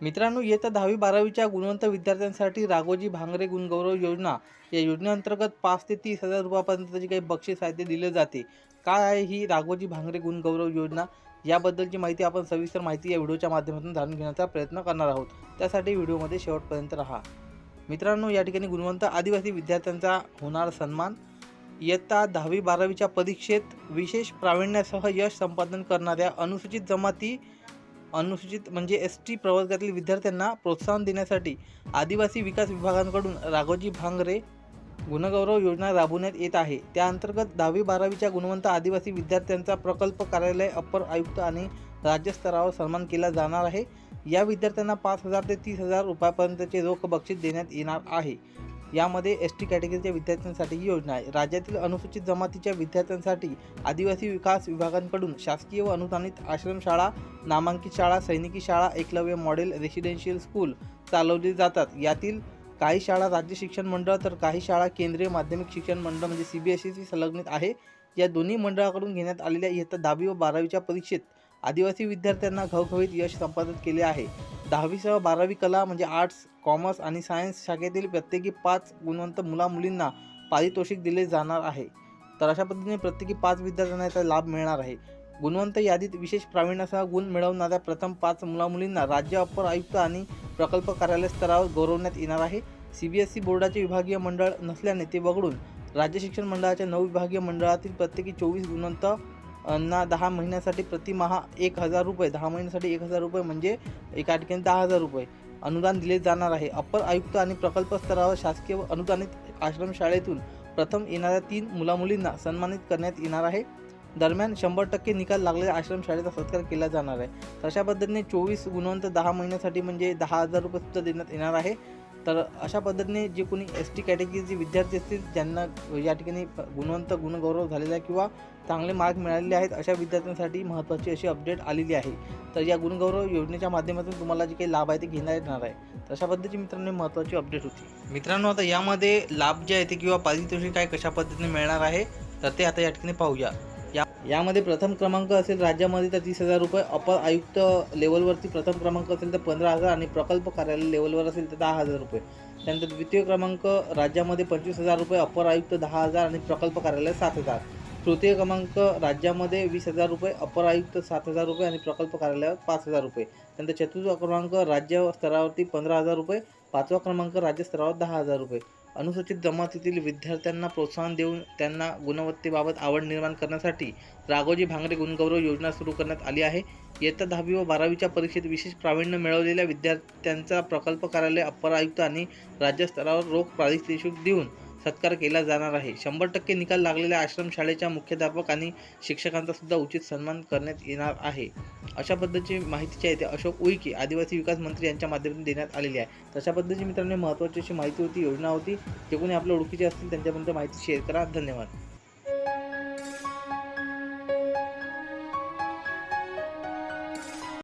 मित्रांनो येत्या दहावी बारावीच्या गुणवंत विद्यार्थ्यांसाठी राघोजी भांगरे गुणगौरव योजना. या योजनेअंतर्गत पाच ते तीस हजार रुपयापर्यंतची काही बक्षीस आहे ते दिले जाते. काय आहे ही राघोजी भांगरे गुणगौरव योजना? याबद्दलची माहिती आपण सविस्तर माहिती या व्हिडिओच्या माध्यमातून जाणून घेण्याचा प्रयत्न करणार आहोत. त्यासाठी व्हिडिओमध्ये शेवटपर्यंत राहा. मित्रांनो या ठिकाणी गुणवंत आदिवासी विद्यार्थ्यांचा होणार सन्मान. इयत्ता दहावी बारावीच्या परीक्षेत विशेष प्रावीण्यासह यश संपादन करणाऱ्या अनुसूचित जमाती अनुसूचित म्हणजे एस टी प्रवर्गातील विद्यार्थ्यांना प्रोत्साहन देण्यासाठी आदिवासी विकास विभागांकडून राघोजी भांगरे गुणगौरव योजना राबवण्यात येत आहे. त्याअंतर्गत दहावी बारावीच्या गुणवंत आदिवासी विद्यार्थ्यांचा प्रकल्प कार्यालय अप्पर आयुक्त आणि राज्यस्तरावर सन्मान केला जाणार आहे. या विद्यार्थ्यांना पाच हजार ते तीस हजार रुपयापर्यंतचे रोख बक्षीस देण्यात येणार आहे. यामध्ये एस टी कॅटेगरीच्या विद्यार्थ्यांसाठी ही योजना आहे. राज्यातील अनुसूचित जमातीच्या विद्यार्थ्यांसाठी आदिवासी विकास विभागांकडून शासकीय व अनुदानित आश्रमशाळा नामांकित शाळा सैनिकी शाळा एकलव्य मॉडेल रेसिडेन्शियल स्कूल चालवली जातात. यातील काही शाळा राज्य शिक्षण मंडळ तर काही शाळा केंद्रीय माध्यमिक शिक्षण मंडळ म्हणजे सी बी एस ईशी संलग्नित आहे. या दोन्ही मंडळाकडून घेण्यात आलेल्या इयत्ता दहावी व बारावीच्या परीक्षेत आदिवासी विद्यार्थ्यांना घवघवीत यश संपादन केले आहे. दहावीसह बारावी कला म्हणजे आर्ट्स कॉमर्स आणि सायन्स शाखेतील प्रत्येकी पाच गुणवंत मुलामुलींना पारितोषिक दिले जाणार आहे. तर अशा पद्धतीने प्रत्येकी पाच विद्यार्थ्यांना याचा लाभ मिळणार आहे. गुणवंत यादीत विशेष प्रावीण्यासह गुण मिळवणाऱ्या प्रथम पाच मुलामुलींना राज्य अप्पर आयुक्त आणि प्रकल्प कार्यालय स्तरावर गौरवण्यात येणार आहे. सी बी एस ई बोर्डाचे विभागीय मंडळ नसल्याने ते वगळून राज्य शिक्षण मंडळाच्या नऊ विभागीय मंडळातील प्रत्येकी चोवीस गुणवंत ना दहा महिन्यासाठी प्रतिमहा एक हजार रुपये. दहा महिन्यासाठी एक हजार रुपये म्हणजे एका ठिकाणी दहा हजार रुपये अनुदान दिले जाणार आहे. अप्पर आयुक्त आणि प्रकल्प स्तरावर शासकीय व अनुदानित आश्रमशाळेतून प्रथम येणाऱ्या तीन मुलामुलींना सन्मानित करण्यात येणार आहे. दरम्यान शंभर टक्के निकाल लागलेल्या आश्रमशाळेचा सत्कार केला जाणार आहे. तशा पद्धतीने चोवीस गुणवंत दहा महिन्यासाठी म्हणजे दहा हजार रुपये सुद्धा देण्यात येणार आहे. तर अशा पद्धतीने जे कोणी एस टी कॅटेगरीचे विद्यार्थी असतील ज्यांना या ठिकाणी गुणवंत गुणगौरव झालेला आहे किंवा चांगले मार्क मिळालेले आहेत अशा विद्यार्थ्यांसाठी महत्त्वाची अशी अपडेट आलेली आहे. तर या गुणगौरव योजनेच्या माध्यमातून तुम्हाला जे काही लाभ आहे ते घेण्यात येणार आहे. तर अशा पद्धतीची मित्रांनो महत्त्वाची अपडेट होती. मित्रांनो आता यामध्ये लाभ जे आहे ते किंवा पारितोषिक काय कशा पद्धतीने मिळणार आहे तर ते आता या ठिकाणी पाहूया. या यामध्ये प्रथम क्रमांक असेल राज्यामध्ये तर तीस हजार रुपये. अपर आयुक्त लेवलवरती प्रथम क्रमांक असेल तर पंधरा हजार. आणि प्रकल्प कार्यालय लेवलवर असेल तर दहा हजार रुपये. त्यानंतर द्वितीय क्रमांक राज्यामध्ये पंचवीस हजार रुपये अपर आयुक्त दहा हजार आणि प्रकल्प कार्यालय सात हजार. तृतीय क्रमांक राज्यामध्ये वीस हजार रुपये अपर आयुक्त सात हजार रुपये आणि प्रकल्प कार्यालयावर पाच हजार रुपये. त्यानंतर चतुर्थ क्रमांक राज्य स्तरावरती पंधरा हजार रुपये पाचवा क्रमांक राज्य स्तरावर दहा हजार रुपये. अनुसूचित जमातीतील विद्यार्थ्यांना प्रोत्साहन देऊन त्यांना गुणवत्तेबाबत आवड निर्माण करण्यासाठी राघोजी भांगरे गुणगौरव योजना सुरू करण्यात आली आहे. इयत्ता दहावी व बारावीच्या परीक्षेत विशेष प्रावीण्य मिळवलेल्या विद्यार्थ्यांचा प्रकल्प कार्यालय अप्पर आयुक्त आणि राज्यस्तरावर रोख प्रादेशिक देऊन सत्कार केला जाणार आहे. शंभर टक्के निकाल लागलेल्या आश्रमशाळेच्या मुख्याध्यापक आणि शिक्षकांचा सुद्धा उचित सन्मान करण्यात येणार आहे. अशा पद्धतीची माहितीची आहे ते अशोक उईके आदिवासी विकास मंत्री यांच्या माध्यमातून देण्यात आलेली आहे. तशा पद्धतीची मित्रांनो महत्त्वाची अशी माहिती होती योजना होती. जे कोणी आपल्या ओळखीची असतील त्यांच्यापर्यंत माहिती शेअर करा. धन्यवाद.